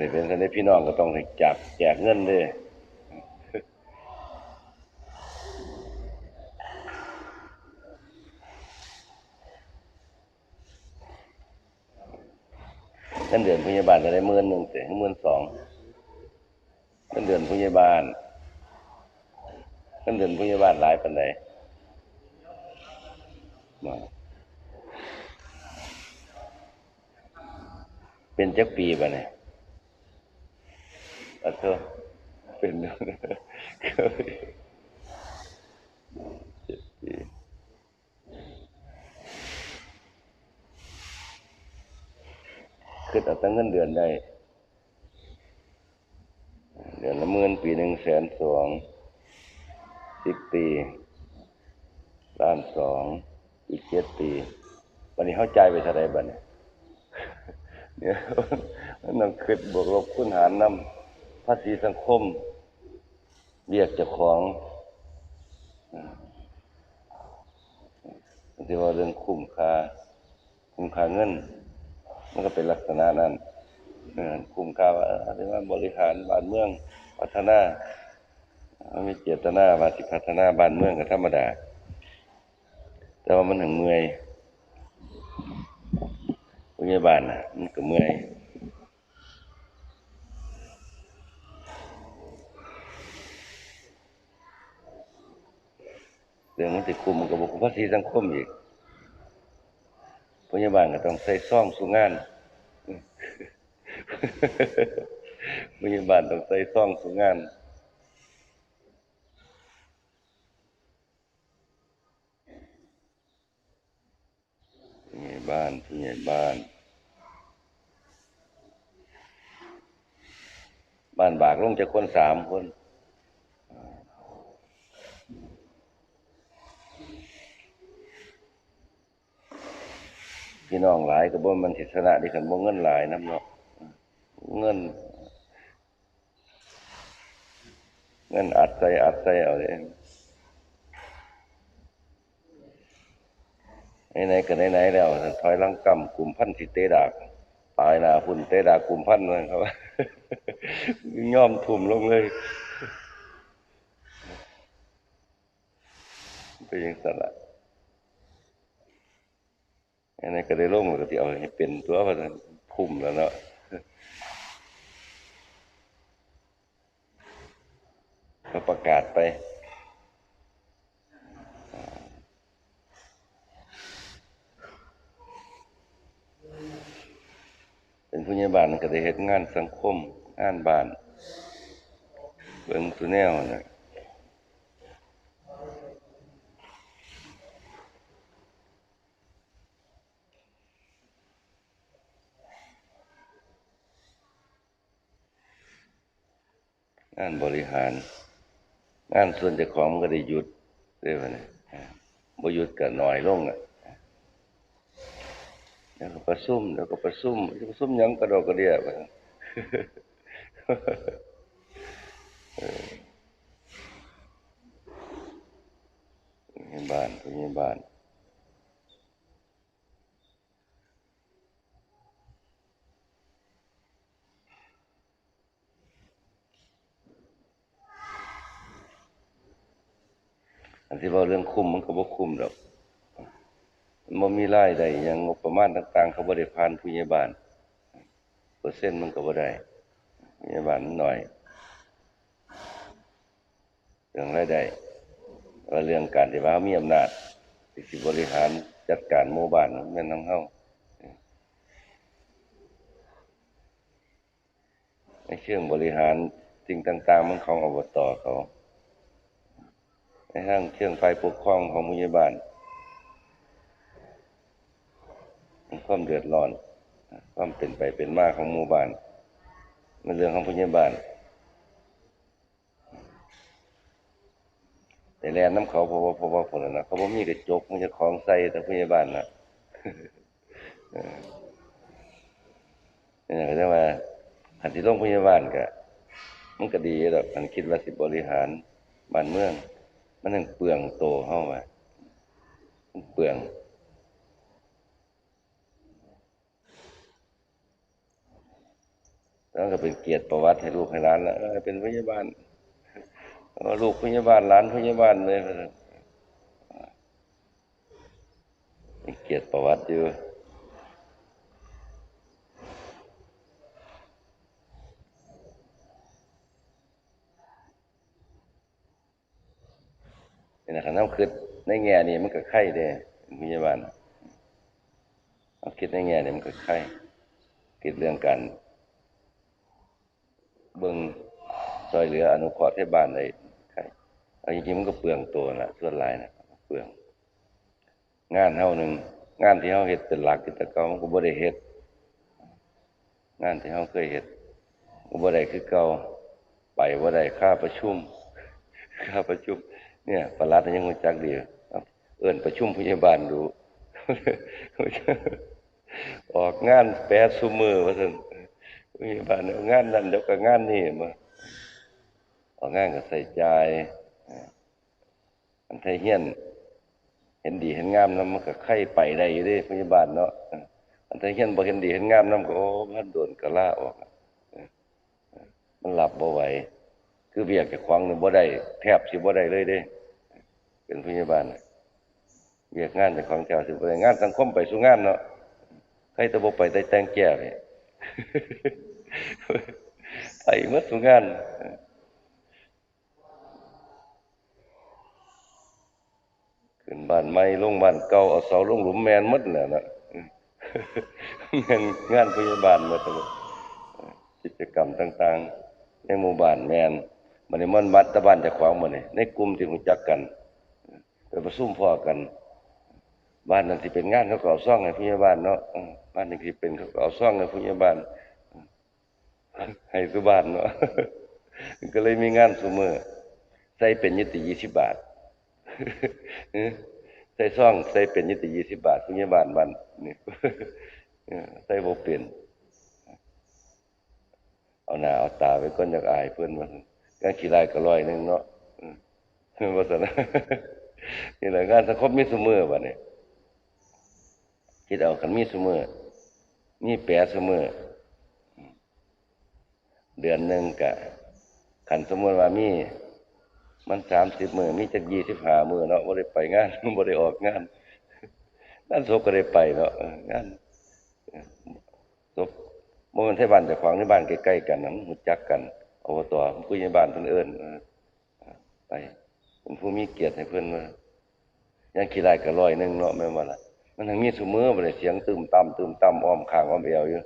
นี่เป็นสันนิพี่น้องก็ต้องให้จับแจกเงินเด้วยเงินเดือนพยาบาลจะได้หมื่นหนึ่งเสียหมื่นสองเงินเดือนพยาบาลเงินเดือนพยาบาลหลายปันใดมาเป็นจักปีป่ะเนี่ย อะเธอเป็นเคยเจ็ดปีคือเอาตั้งเงินเดือนได้ เดือนละหมื่นปีหนึ่งแสนสองสิบปีล้านสองอีกเจ็ดปีวันนี้เข้าใจไปเท่าไรบ้าเนี่ยเนี่ยมันต้องคิดบวกลบคูณหารน้ำ ภาษีสังคม เรียกเจ้าของที่ว่าเรื่องคุ้มค่า คุ้มค่าเงิน มันก็เป็นลักษณะนั้นคุ้มค่าว่าที่ว่าบริหารบ้านเมืองพัฒนามันมีเจตนาว่าสิพัฒนาบ้านเมืองก็ธรรมดา แต่ว่ามันถึงเมื่อยพยาบาลน่ะมันก็เมื่อย เรื่องมันติคุมมันก็บอกภาษีสังคมอีกพยาบาลก็ต้องใส่ซ่องสู่งานพยาบาลต้องใส่ซ่องสู่งานผู้ใหญ่บ้านผู้ใหญ่บ้าน บ้านบากลงจากคนสามคน พี่น้องหลายก็บ่มันสิชนะดิคันบ่เงินหลายน้ำเนาะเงิน เงินอัดใส่อัดใส่เอาเลยไหนๆก็ไหนๆแล้วถอยลังกำกลุ่มพันธุ์สิเตดากตายนาพุ่นเตดากกลุ่มพันธุ์นั่นครับย่อมทุ่มลงเลยเป็นอย่างนั้นล่ะ อันนี้นก็ได้ลงแล้วก็ที่เอาให้เป็นตัวพัฒนพุ่มแล้วเนาะก็ประกาศไปเป็นผู้ใหญ่บ้านก็ได้เฮ็ดงานสังคม งานบ้านเบิ่งสุแนวน่ะ งานบริหาร งานส่วนจ้าของมันก็ได้หยุดได้ป่ะเนี่ยบ่หยุดก็น้อยลงอะแล้วก็ประชุมแล้วก็ประชุมประชุมยังกระดกกระเดียไปเออในบ้านผู้ใหญ่บ้าน อันที่ว่าเรื่องคุ้มมันก็บ่คุ้มดอกมันบ่มีรายได้หยังงบประมาณต่าง ๆ เขาบ่ได้ผ่านผู้ใหญ่บ้านเปอร์เซ็นต์มันก็บ่ได้ผู้ใหญ่บ้านมันน้อยเรื่องรายได้ว่าเรื่องการที่ว่ามีอำนาจที่บริหารจัดการหมู่บ้านแม่นของเฮาในเชิงบริหารสิ่งต่าง ๆ มันของอบตเขา ในทางเชิงฝ่ายปกครองของผู้ใหญ่บ้านมันความเดือดร้อน ความเป็นไปเป็นมาของหมู่บ้านมันเรื่องของผู้ใหญ่บ้านแต่แลนน้ำเขาพราะว่าเพราะว่าคนนะเขาบ่มีกระจกมันจะของใส่แต่ผู้ใหญ่บ้านนะเนี่ยก็จะว่าหันที่ลงผู้ใหญ่บ้านก็มันก็ดีดอกมันคิดว่าสิบริหารบ้านเมือง มันยังเปลืองโตเฮาว่ามันเปลือง แล้วก็เป็นเกียรติประวัติให้ลูกให้หลานแล้วเป็นพยาบาลลูกพยาบาลหลานพยาบาลเลยเกียรติประวัติอยู่ นี่นะครับน้ำคิดในแง่นี้มันก็ไข่เด้พยาบาลเอาคิดในแง่นี้มันก็ไข่คิดเรื่องการเบิ่งซอยเหลืออนุเคราะห์เทศบาลได้ใครเอาจริงๆมันก็เปลืองตัวนะส่วนหลายนะเปลือง งานเฮาหนึ่งงานที่เฮาเฮ็ดเป็นหลักที่แตะเก่ามันก็บ่ได้เฮ็ดงานที่เฮาเคยเฮ็ดก็บ่ได้คือเก่าไปบ่ได้ค่าประชุมค่าประชุม เนี่ยประหลัดยังรู้จักดีเอิ้นประชุมพยาบาลดูออกงานแปดซุมือว่าซั่นพยาบาลเอางานนั้นเดี๋ยวก็งานนี้มาออกงานก็ใส่ใจอันไทยเฮียน เห็นดีเห็นงามนำมันก็ไข่ไปได้อยู่ด้พยาบาลเนาะอันไทยเฮียนบ่เห็นดีเห็นงามนำก็โอ้พันโดนก็ลาออกมันหลับบ่ไหวคือเวียกเจากของหนี่งบ่ได้แทบสิบ่ได้เลยเด้ เป็นพยาบาลน่ะเวียกงานเจากของเจ้าสิบได้งานสังคมไปสู่งานเนาะใครตะบ่ไปแต่แต่งแก้นี่ยไปหมดสู่งานขึ้นบ้านใหม่ลงบ้านเก่าเอาเสาลงหลุมแมนหมดแหละนะแมนงานพยาบาลมดเลยกิจกรรมต่าง ๆ ในหมู่บ้านแมนมันนี่มันมัดตะบ้านจากของมันนี่ในกลุ่มที่รู้จักกัน ไปประชุมพอกัน บ้านนั้นสิเป็นงานเขาก็เอาซ่องให้พยาบ้าลเนาะบ้านนี้สิเป็นเขาก็เอาซ่องให้พยาบ้าลให้สุบานเนาะก็เลยมีงานซุมือใส่เป็นยุติยี่สิบบาทใส่ซ่องใส่เป็นยุติยี่สิบบาทพยาบ้าลมันนี่ใส่โบเป็นเอาหน้าเอาตาไปก้นจากอายเพิ่อนว่าการขี้ลายก็ร้อยหนึงเนาะอืมว่าซั่น นี่แหละงานสังคมมีซุมือบัดนี้คิดเอาคันมีซุมือมีแปรซุมือเดือนหนึ่งกะขันสมมติว่ามี มันสามสิบมือมีจักยี่สิบห้ามือเนาะบ่ได้ไปงานบ่ได้ออกงานงานศพก็ได้ไปเนาะงานศพบ่มันที่บ้านเจ้าของในบ้านใกล้ๆกันนะมันจักกันอบตผู้ใหญ่บ้านเพิ่นเอิ้นไป เป็นผู้มีเกียรติให้เพิ่อนว่ายังขี้ไล่ก็ร้อยหนึงเนาะแม่นบ่ล่ะมันทั้งมีซุมื้อบ่ได้เสียงตึมต่ำตึมต่ำอ้อมข้างอ้อมเอวอยู่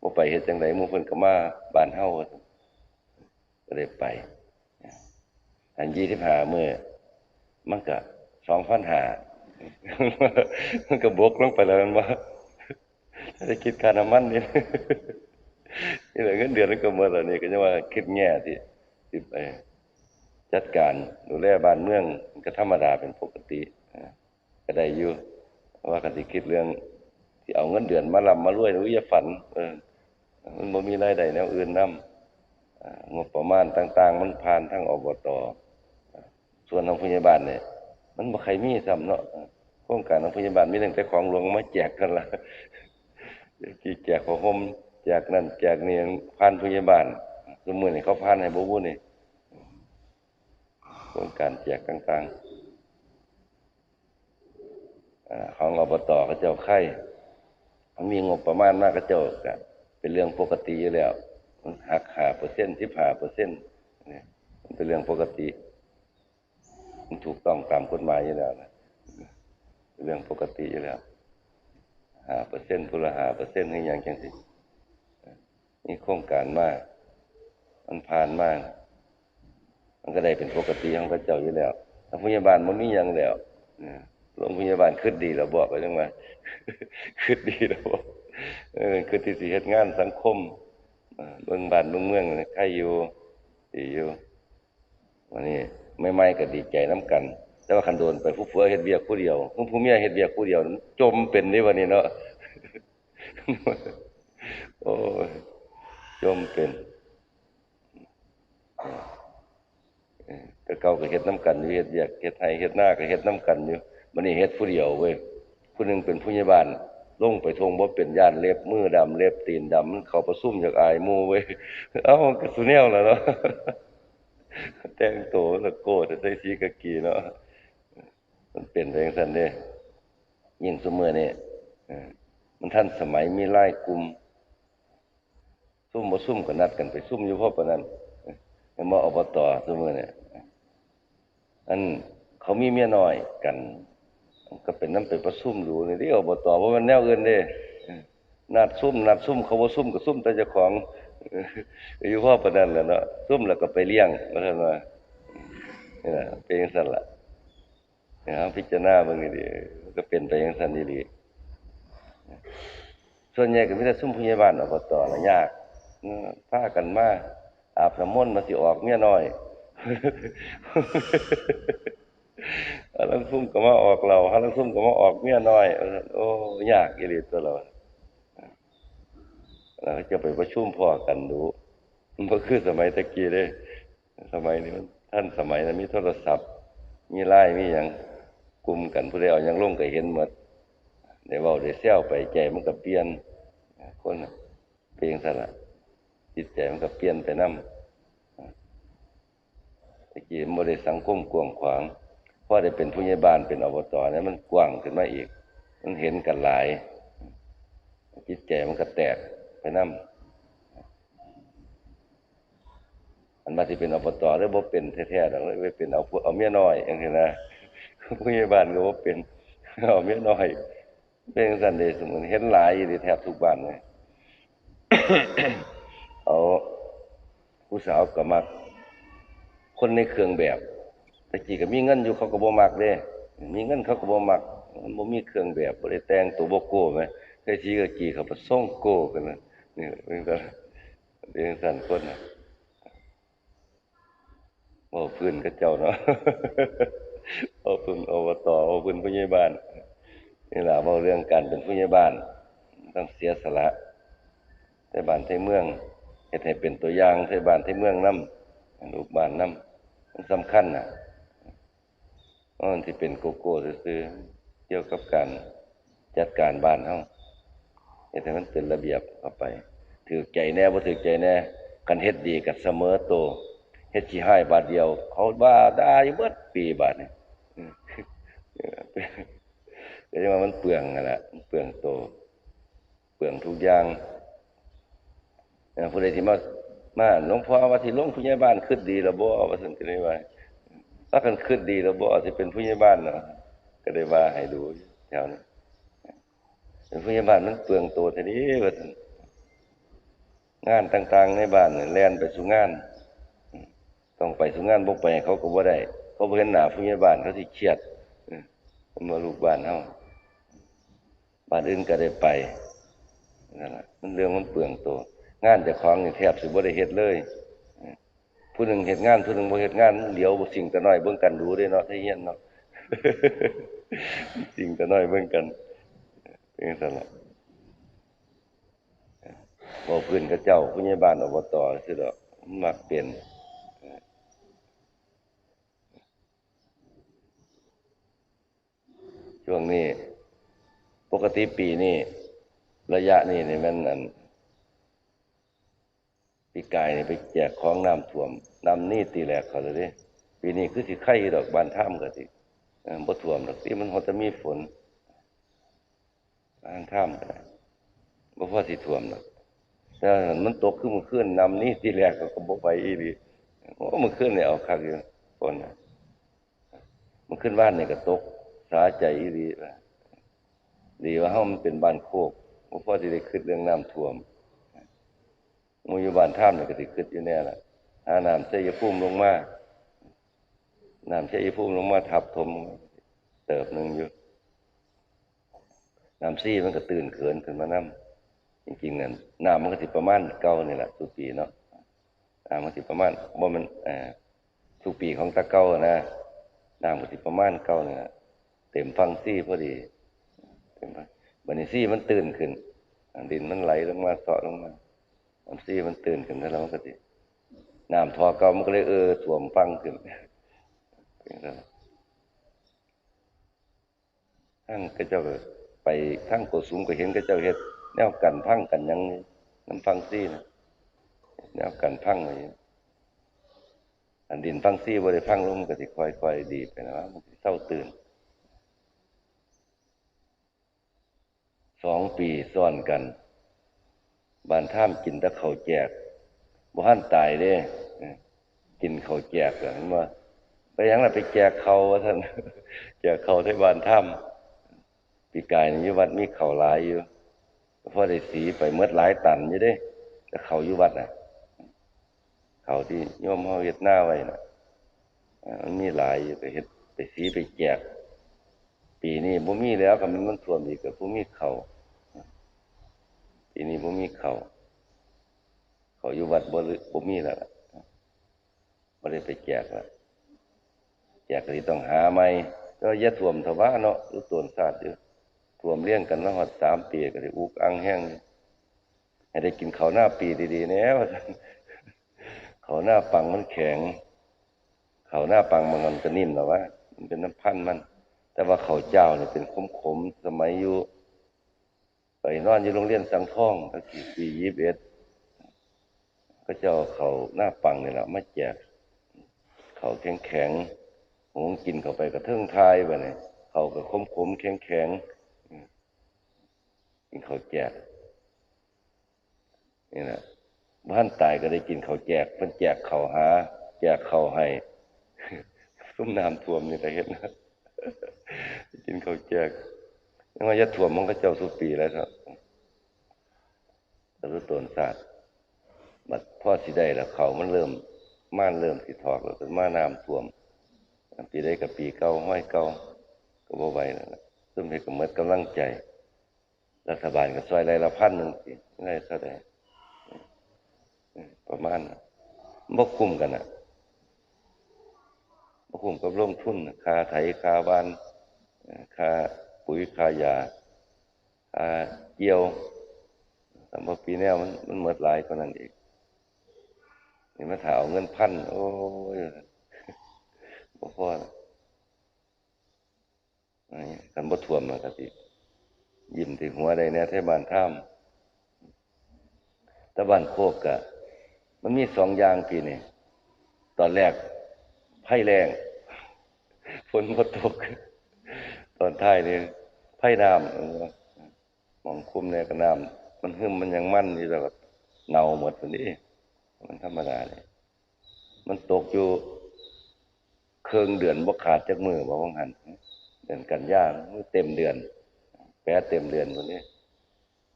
บ่ไปเฮ็ดจังไดหมู่เพิ่นก็มาบานเฮาว่าก็เลยไป อัน25มื้อมันก็2,500มันก็บวกลงไปแล้วมันว่าถ้าได้คิดค่าน้ำมันนี่นี่แหละเงินเดือนก็หมดแล้วนี่ก็จะว่าคิดแง่ที่ที่ไป จัดการดูแลบ้านเมืองก็ธรรมดาเป็นปกติก็ได้อยู่ว่ากันสิคิดเรื่องที่เอาเงินเดือนมาลำมารวยหรืออย่าฝัน เออมันบ่มีรายได้แนวอื่นนำงบประมาณต่าง ๆ มันผ่านทางอบตส่วนโรงพยาบาลเนี่ยมันบ่ใครมีซ้ำเนาะโครงการโรงพยาบาลมีตั้งแต่ของหลวงมาแจกกันละกี่แจกผ้าห่มแจกนั่นแจกนี่ผ่านพยาบาลสมมุตินี่เขาผ่านให้บ่บุนี่ รงการแจกต่างๆของอบตเขาเจ้าไข่มันมีงบประมาณมากก็เจ้าก็เป็นเรื่องปกติอยู่แล้ว มันหักหาเปอร์เซ็นต์สิบหาเปอร์เซ็นต์เนี่ยมันเป็นเรื่องปกติ มันถูกต้องตามกฎหมายอยู่แล้วนะเป็นเรื่องปกติอยู่แล้วหาเปอร์เซ็นต์พุละหาเปอร์เซ็นต์ให้อย่างจังสินี่โครงการมาก มันผ่านมาก มันก็ได้เป็นปกติของพระเจ้าอยู่แล้วถ้าพยาบาลมันมีอย่างแล้วโรงพยาบาลคืดดีเราบอกไปจังว่าคืดดีเราบอกเออคือที่สิเฮ็ดงานสังคมเอ่อเบิ่งบ้านเบิ่งเมืองใครอยู่ดีอยู่วันนี้ไม่ไม่ก็ดีใจน้ำกัน แต่ว่าคันโดนไปผู้ผัวเฮ็ดเวียกผู้เดียวผู้ผู้เมียเฮ็ดเวียกผู้เดียว จมเป็นนี่วันนี้เนาะโอ้จมเป็น แต่เก่าก็เฮ็ดน้ำกันอยู่เฮ็ดเวียกเฮ็ดไห้เฮ็ดหน้าก็เฮ็ดน้ำกันอยู่มันนี่เฮ็ดผู้เดียวเว้ยผู้หนึงเป็นผู้ใหญ่บ้านลงไปทงบ่เป็นย่านเล็บมือดำเล็บตีนดำมันเขาประซุ่มจากอายมู่เว้ยเอ้าก็สุแนวล่ะเนาะแต่งตัวแล้วโกดใส่สีกากีเนาะมันเป็นไปจังซั่นเด้ยิ่งซุมื้อนี้เออมันทันสมัยมีหลายกลุ่มซุ่มบ่ซุ่มก็นัดกันไปซุ่มอยู่เพราะปานนั้น เออมาอบตซุมื้อนี้อันเขามีเมียน้อยกัน ก็เป็นน้ำเป็นประซุ่มอยู่นี่ที่อบตบ่แม่นแนวเอื่นเด้นัดซุ่มนัดซุ่มเขาบ่าซุ่มก็ซุ่มแต่เจ้าของอยู่เพราะปานนั้นแหละเนาะซุ่มแล้วก็ไปเลี้ยงว่าซั่นว่านี่ล่ะเป็นจังซั่นละนะครับพิจารณาบิ่งดีๆมันก็เป็นไปจังซั่นดีๆส่วนใหญ่ก็มีแต่ซุ่มผู้ใหญ่บ้านอบตน่ะยากเออพากันมา อาบน้ำมนต์มาสิออกเมียน้อยฮาลังซุ่มก็มาออกเราฮาลังซุ่มก็มาออกเมียน้อย โอ้ยากอีหลีตัวเราเราจะไปประชุมพ่อกันดูมันก็คือสมัยตะกี้เด้สมัยนี้มันท่านสมัยนั้นมีโทรศัพท์ มีไลน์มีหยังกลุ่มกันผู้ใดเอาหยังลงก็เห็นหมดได้เว้าได้แซวไปใจมันก็เปลี่ยนคนเป็นจังซั่นล่ะ จิตใจมันก็เปลี่ยนไปนำตะกี้บ่ได้สังคมกว้างขวางพอได้เป็นผู้ใหญ่บ้านเป็นอบตเนี่ยมันกว้างขึ้นมาอีก มันเห็นกันหลาย จิตใจมันก็แตกไปนำอันมาสิเป็นอบตหรือบ่เป็นแท้ๆดอกเลยไปเป็นเอาเอาเมียน้อยจังซี่นะผู้ใหญ่บ้านก็บ่เป็นเอาเมียน้อย เป็นจันเด้สมมุติเห็นหลายอยู่ดิแทบทุกบ้านเลย เอาผู้สาวก็มัก คนในเครื่องแบบตะกี้ก็มีเงินอยู่เขาก็บ่มักเด้ มีเงินเขาก็บ่มักมันบ่มีเครื่องแบบบ่ได้แต่งตัวบ่โก้แหมเคยสิก็กี่เขาไปส่งโก้กันน่ะนี่มันก็เรื่องสั่นคนนะบ่พื้นกับเจ้าเนาะเอาพื้นอบตเอาพื้นผู้ใหญ่บ้านนี่ล่ะเว้าเรื่องการเป็นผู้ใหญ่บ้าน ต้องเสียสละใส่บ้านใส่เมือง เฮ็ดให้เป็นตัวอย่างใส่บ้านใส่เมืองนำลูกบ้านนำมันสำคัญน่ะมันสิเป็นโกโก้ซื่อๆเกี่ยวกับการจัดการบ้านเฮาเฮ็ดให้มันเป็นระเบียบเข้าไปถือใจแน่บ่ถือใจแน่กันเฮ็ดดีก็เสมอโตเฮ็ดขี้ให้บาทเดียว เขาว่าด่าอยู่เบิดปีบาดนี้ก็จังว่ามันเปลืองนั่นแหละเปลืองโต เปลืองทุกอย่าง ผู้ใดที่มามาหลวงพ่อว่าสิลงผู้ใหญ่บ้านคิดดีแล้วบ่ว่าซั่นก็เลยว่าถ้ากันคิดดีแล้วบ่สิเป็นผู้ใหญ่บ้านเนาะก็ได้ว่าให้ดูแถวนี้เป็นผู้ใหญ่บ้านมันเปลืองตัวท้นี้ว่าสันงานต่าง ๆ ในบ้านเนี่ยแล่นไปสู่งาน ต้องไปสู่งานบ่ไปเขาก็บ่ได้เขาเห็นหน้าผู้ใหญ่บ้านเขาสิเครียดเออมันมาลูกบ้านเฮาบ้านอื่นก็ได้ไปนั่นล่ะมันเรื่องมันเปลืองตัว งานเจ้าของนี่แทบสิบ่ได้เฮ็ดเลย ผู้หนึ่งเฮ็ดงาน ผู้หนึ่งบ่เฮ็ดงานเดี๋ยวสิ่งตะน้อยเบิ่งกันดูเด้เนาะไทเฮียนเนาะสิ่งตะน้อยเบิ่งกันเป็นจังซั่นล่ะบ่พื้นกับเจ้าผู้ใหญ่บ้านอบตซื่อดอกมักเป็นเออช่วงนี้ ปกติปีนี้ระยะนี้นี่มันอัน ปีกายนี่ไปแจกของน้ำท่วมน้ำนี่ตีแหลกเขาเลยด้ปีนี้คือสิไข่ดอกบานท่ามก็สิบ่ท่วมดอกที่มันฮอจะมีฝนบานท่ามก็ได้บ่พอสิท่วมดอกแต่มันตกคือมื้อคืนน้ำนี่ตีแหลกก็ก็บ่ไปอีหลีโอ้มื้อคืนเนี่ยเอาคักอยู่ฝนน่ะมื้นบ้านเนี่ยก็ตกสาใจอีหลีดีว่าเฮามันเป็นบ้านโคกบ่พอสิได้คิดเรื่องน้ำท่วม มูอยู่บ้านท่ามนี่ยก็สิคิดอยู่แน่ล่ะหาน้ำชัยภูมิลงมาน้ำชัยภูมิลงมาทับถมเติบหนึงอยู่น้ำซี่มันก็ตื่นเขินขึ้นมานํจริงๆนั่นน้ำมันก็สิประมาณเก่านี่แหละทุกปีเนาะน้ำมันสิประมาณบ่แมันอ่าทุกปีของตะเก่านะน้ำก็สิประมาณเก่าเนี่ล่ะเต็มฟังซี่พอดีเห็นปะบันี้ซี่มันตื่นขึ้นดินมันไหลลงมาเสาะลงมา น้ำซี่มันตื่นขึ้นแล้วมันก็สิน้ำทอเก่ามันก็เลยเออสวมฟังขึ้นเป็นจังซั่นท่านก็เจ้าไปทางโกสุมก็เห็นเขาเจ้าเฮ็ดแนวกันพังกันยังนี่น้ำฟังซี่นะแนวกันพังอยู่อันดินฟังซี่บ่ได้พังลงมันก็สิค่อยๆดีไปนะว่ามันเศร้าตื่นสองปีซ้อนกัน บ้านท่ามกินตะเขาแจกบ่ทันตายเด้กินเขาแจกเห็นว่าไปยังล่ะไปแจกเขาว่าท่านแจกเขาที่บ้านถ้ำปีกายนี่อยู่วัดมีเขาหลายอยู่เพราะได้สีไปเมื่อหลายตันอยู่เด้แต่เขาอยู่วัดน่ะ เขาที่โยมเฮาเฮ็ดหน้าไว้น่ะมันมีหลายอยู่ไปเฮ็ดไปสีไปแจก ปีนี้บ่มีแล้วก็มันมันท่วมอีกก็บ่มีเขา วปีนี้บ่มีเขาเขาอยู่วัดบ่ลึบ่มีแล้วล่ะบ่ได้ไปแจกล้วแจกก็ต้องหาใหม่ก็ย่าท่วมทว่าเนาะรู้ตวนศาสตร์อยู่ท่วมเลี้ยงกันมาฮอดสามปีก็ได้อุกอังแห้งให้ได้กินเขาหน้าปีดีๆแน่ว่าซั่นข้าหน้าปังมันแข็ง เขาหน้าปังมันก็นิ่มแล้วว่ามันเป็นน้ำพันมัน แต่ว่าเขาเจ้าเนี่ยเป็นขมๆสมัยอยู่ ไปนอนอยู่โรงเรียนสังท่องตั้งกี่ปี21ก็เจ้าข้าหน้าปังนี่แหละมาแจกเขาแข็งแข็งผมกินเข้าไปกระเทิงทายไปเนี่ยเขาก็คมขมแข็งแข็งกินเขาแจกนี่แหละบ้านตายก็ได้กินเขาแจกเพิ่นแจกเขาหา แจกเขาให้ซุ้มน้ำท่วมนี่แต่เห็นนะกินเขาแจก ยังว่าจะท่วมมันก็เจ้าสุปีแล้วครับต่รู้ตนศาสตร์บัดพ่อสิได้แล้วเขามันเริ่มม่านเริ่มสิถอกแล้วก็นม่านน้ำท่วมปีได้กับปีเก่าห้อยเก่าก็บ่ไหวแล้วซึ่งเฮ็ดก็หมดกำลังใจ รัฐบาลก็ช่วยรละพันหนึ่งสิได้เท่าใดอืมประมาณบ่คุ้มกันน่ะบ่คุ้มกับลงทุนน่ะค่าไถคาบ้านคา ปุ๋ยคายาค่าเกี่ยวสำหรับปีแนวมันมันหมดหลายกว่านั้นอีกนี่มาถาเอาเงินพัน โอ้ยบ่พอนี่กันบ่ท่วมแล้วก็สิยิ้มที่หัวได้แน่แท้บ้านท่ามต่บ้านโคกก็มันมีสองอย่างปีนี่ ตอนแรกไผ่แรงฝนบ่ตก ตอนท้ายนี่ไผ่น้ำมองคุมเนี่ยก็น้ำมันหึมมันยังมั่นอยู่แล้วก็เน่าหมดพุ่นนี้ มันธรรมดาเลยมันตกอยู่เครื่องเดือนบ่ขาดจากมือบ่ว่างหันเดือนกันยามันเต็มเดือน แปะเต็มเดือนคนนี้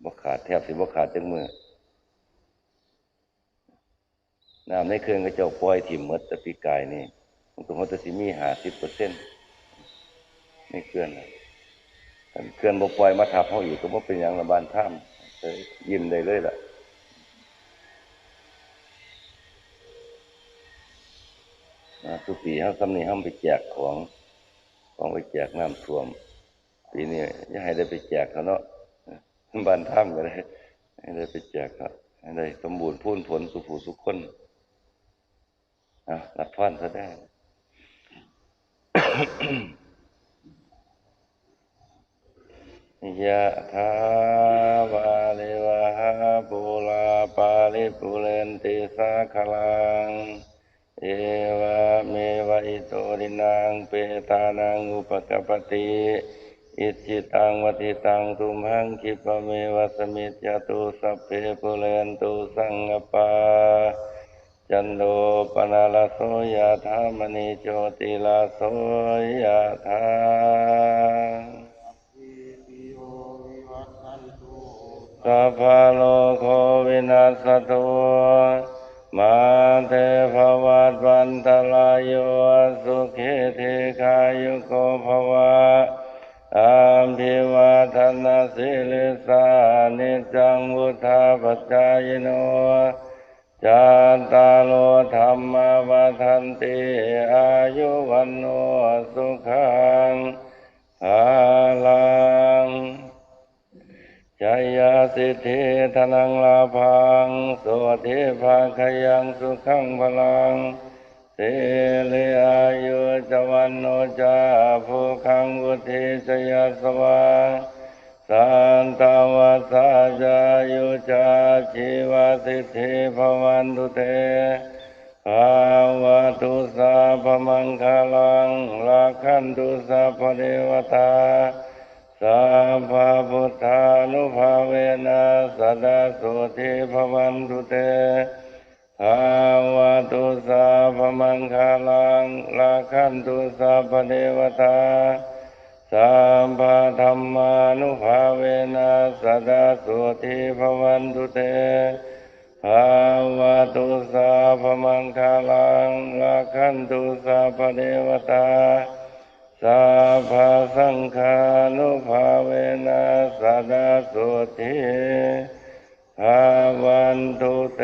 บ่ขาดแทบสิบ่ขาดจากมือน้ำในเครื่องก็จ้าปล่อยถิ่มมดต่ปีกายนี่ มันก็มันจะสิมี50%ในเครื่องน่ะคันเครื่องบ่ปล่อยมาทับเฮาอีกก็บ่เป็นหยังละบานท่ามเอ้ยยิ้มได้เลยล่ะนะทุกปีเขาสำนี้เขาไปแจกของของไปแจกน้ำท่วม ปีนี้ย่าให้ได้ไปแจกเขาเนาะบ้านถ้ำก็ได้ให้ได้ไปแจกเขาให้ได้สมบูรณ์พูนผลสุผูสุขคนอะรับพรซะได้ ยะถาวาลิวหาปุลาปาลิปุเรนติสาคลัง เอวะเมวะอิโตรินังเปตานังอุปกปปติอิจิตังวติตังตุมหังคิปเมวะสมิจจตุสัพเพปุเรนตุสังกปาจันโดปนาลโสยะธามณิโชติลาโสยะธา สัพพะโลกโควินัสตุมาเตภวัตวันตรายโยสุขิเทคายุโกภวะอาภิวาทนาสิลิสานิจังวุธาปจายโนจาตาโลธรรมวัฏันติอายุวันโนสุขังภาลัง จายาสิทธิธนังลาพังสวัสดิภาคยังสุขังพลังเสเลอายุจวันโนจาภูคังวุธิชยสวาสันตวัสสะจายุจาชีวสิทธิภวันตุเตภาวะตุสาพมังคลังลาคันตุสัพเทวตา สัพพะพุทธานุภาเวนะสดาโสทิภวันตุเตภาวะตุสาพมังคาลังลาคันตุสัพเทวตาสัมปะธรรมานุภาเวนะสดาโสทิภวันตุเตภาวะตุสาพมังคาลังลาคันตุสัพเทวตา สัพพสังฆานุภาเวนะสดาโสทิภาวันตุเต